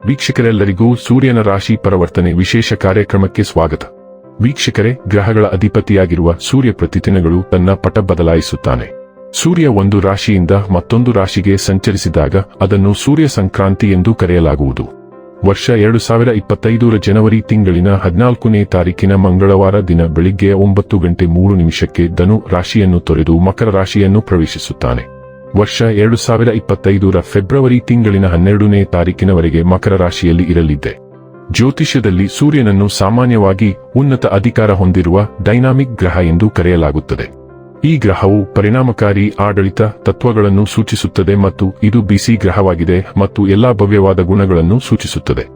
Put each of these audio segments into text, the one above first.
ವೀಕ್ಷಕರೆಲ್ಲರಿಗೂ ಸೂರ್ಯನ ರಾಶಿ ಪರಿವರ್ತನೆ ವಿಶೇಷ ಕಾರ್ಯಕ್ರಮಕ್ಕೆ ಸ್ವಾಗತ. ವೀಕ್ಷಕರೇ, ಗ್ರಹಗಳ ಅಧಿಪತಿಯಾಗಿರುವ ಸೂರ್ಯ ಪ್ರತಿದಿನಗಳು ತನ್ನ ಪಟ ಬದಲಾಯಿಸುತ್ತಾನೆ. ಸೂರ್ಯ ಒಂದು ರಾಶಿಯಿಂದ ಮತ್ತೊಂದು ರಾಶಿಗೆ ಸಂಚರಿಸಿದಾಗ ಅದನ್ನು ಸೂರ್ಯ ಸಂಕ್ರಾಂತಿ ಎಂದು ಕರೆಯಲಾಗುವುದು. ವರ್ಷ ಎರಡು ಸಾವಿರ ಇಪ್ಪತ್ತೈದರ ಜನವರಿ ತಿಂಗಳಿನ ಹದಿನಾಲ್ಕನೇ ತಾರೀಕಿನ ಮಂಗಳವಾರ ದಿನ ಬೆಳಿಗ್ಗೆ ಒಂಬತ್ತು ಗಂಟೆ ಮೂರು ನಿಮಿಷಕ್ಕೆ ಧನು ರಾಶಿಯನ್ನು ತೊರೆದು ಮಕರ ರಾಶಿಯನ್ನು ಪ್ರವೇಶಿಸುತ್ತಾನೆ. ವರ್ಷ ಎರಡು ಸಾವಿರ ಇಪ್ಪತ್ತೈದರ ಫೆಬ್ರವರಿ ತಿಂಗಳಿನ ಹನ್ನೆರಡನೇ ತಾರೀಕಿನವರೆಗೆ ಮಕರ ರಾಶಿಯಲ್ಲಿ ಇರಲಿದ್ದೆ. ಜ್ಯೋತಿಷ್ಯದಲ್ಲಿ ಸೂರ್ಯನನ್ನು ಸಾಮಾನ್ಯವಾಗಿ ಉನ್ನತ ಅಧಿಕಾರ ಹೊಂದಿರುವ ಡೈನಾಮಿಕ್ ಗ್ರಹ ಎಂದು ಕರೆಯಲಾಗುತ್ತದೆ. ಈ ಗ್ರಹವು ಪರಿಣಾಮಕಾರಿ ಆಡಳಿತ ತತ್ವಗಳನ್ನು ಸೂಚಿಸುತ್ತದೆ ಮತ್ತು ಇದು ಬಿಸಿ ಗ್ರಹವಾಗಿದೆ ಮತ್ತು ಎಲ್ಲಾ ಭವ್ಯವಾದ ಗುಣಗಳನ್ನು ಸೂಚಿಸುತ್ತದೆ.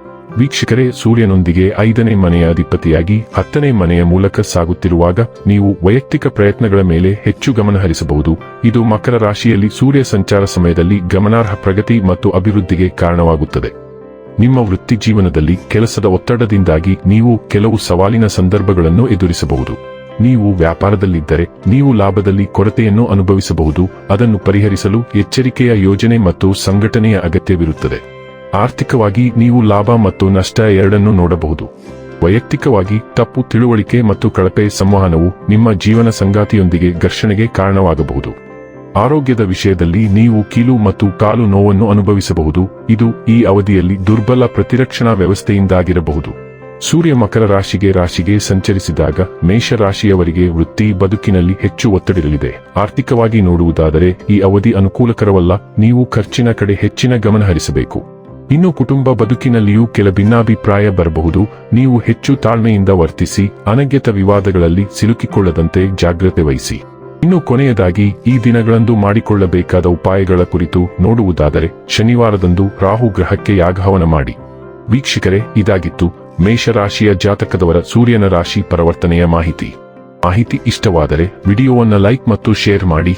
ವೀಕ್ಷಕರೇ, ಸೂರ್ಯನೊಂದಿಗೆ ಐದನೇ ಮನೆಯ ಅಧಿಪತಿಯಾಗಿ ಹತ್ತನೇ ಮನೆಯ ಮೂಲಕ ಸಾಗುತ್ತಿರುವಾಗ ನೀವು ವೈಯಕ್ತಿಕ ಪ್ರಯತ್ನಗಳ ಮೇಲೆ ಹೆಚ್ಚು ಗಮನ ಹರಿಸಬಹುದು. ಇದು ಮಕರ ರಾಶಿಯಲ್ಲಿ ಸೂರ್ಯ ಸಂಚಾರ ಸಮಯದಲ್ಲಿ ಗಮನಾರ್ಹ ಪ್ರಗತಿ ಮತ್ತು ಅಭಿವೃದ್ಧಿಗೆ ಕಾರಣವಾಗುತ್ತದೆ. ನಿಮ್ಮ ವೃತ್ತಿ ಜೀವನದಲ್ಲಿ ಕೆಲಸದ ಒತ್ತಡದಿಂದಾಗಿ ನೀವು ಕೆಲವು ಸವಾಲಿನ ಸಂದರ್ಭಗಳನ್ನು ಎದುರಿಸಬಹುದು. ನೀವು ವ್ಯಾಪಾರದಲ್ಲಿದ್ದರೆ ನೀವು ಲಾಭದಲ್ಲಿ ಕೊರತೆಯನ್ನು ಅನುಭವಿಸಬಹುದು. ಅದನ್ನು ಪರಿಹರಿಸಲು ಎಚ್ಚರಿಕೆಯ ಯೋಜನೆ ಮತ್ತು ಸಂಘಟನೆಯ ಅಗತ್ಯವಿರುತ್ತದೆ. ಆರ್ಥಿಕವಾಗಿ ನೀವು ಲಾಭ ಮತ್ತು ನಷ್ಟ ಎರಡನ್ನೂ ನೋಡಬಹುದು. ವೈಯಕ್ತಿಕವಾಗಿ ತಪ್ಪು ತಿಳುವಳಿಕೆ ಮತ್ತು ಕಳಪೆ ಸಂವಹನವು ನಿಮ್ಮ ಜೀವನ ಸಂಗಾತಿಯೊಂದಿಗೆ ಘರ್ಷಣೆಗೆ ಕಾರಣವಾಗಬಹುದು. ಆರೋಗ್ಯದ ವಿಷಯದಲ್ಲಿ ನೀವು ಕೀಲು ಮತ್ತು ಕಾಲು ನೋವನ್ನು ಅನುಭವಿಸಬಹುದು. ಇದು ಈ ಅವಧಿಯಲ್ಲಿ ದುರ್ಬಲ ಪ್ರತಿರಕ್ಷಣಾ ವ್ಯವಸ್ಥೆಯಿಂದಾಗಿರಬಹುದು. ಸೂರ್ಯ ಮಕರ ರಾಶಿಗೆ ರಾಶಿಗೆ ಸಂಚರಿಸಿದಾಗ ಮೇಷ ರಾಶಿಯವರಿಗೆ ವೃತ್ತಿ ಬದುಕಿನಲ್ಲಿ ಹೆಚ್ಚು ಒತ್ತಡಿರಲಿದೆ ಆರ್ಥಿಕವಾಗಿ ನೋಡುವುದಾದರೆ ಈ ಅವಧಿ ಅನುಕೂಲಕರವಲ್ಲ. ನೀವು ಖರ್ಚಿನ ಕಡೆ ಹೆಚ್ಚಿನ ಗಮನ ಹರಿಸಬೇಕು ಇನ್ನು ಕುಟುಂಬ ಬದುಕಿನಲ್ಲಿಯೂ ಕೆಲ ಭಿನ್ನಾಭಿಪ್ರಾಯ ಬರಬಹುದು. ನೀವು ಹೆಚ್ಚು ತಾಳ್ಮೆಯಿಂದ ವರ್ತಿಸಿ, ಅನಗ್ಯತ ವಿವಾದಗಳಲ್ಲಿ ಸಿಲುಕಿಕೊಳ್ಳದಂತೆ ಜಾಗ್ರತೆ ವಹಿಸಿ. ಇನ್ನು ಕೊನೆಯದಾಗಿ, ಈ ದಿನಗಳಂದು ಮಾಡಿಕೊಳ್ಳಬೇಕಾದ ಉಪಾಯಗಳ ಕುರಿತು ನೋಡುವುದಾದರೆ, ಶನಿವಾರದಂದು ರಾಹು ಗ್ರಹಕ್ಕೆ ಯಾಗಹವನ ಮಾಡಿ. ವೀಕ್ಷಕರೇ, ಇದಾಗಿತ್ತು ಮೇಷರಾಶಿಯ ಜಾತಕದವರ ಸೂರ್ಯನ ರಾಶಿ ಪರಿವರ್ತನೆಯ ಮಾಹಿತಿ. ಮಾಹಿತಿ ಇಷ್ಟವಾದರೆ, ವಿಡಿಯೋವನ್ನು ಲೈಕ್ ಮತ್ತು ಶೇರ್ ಮಾಡಿ.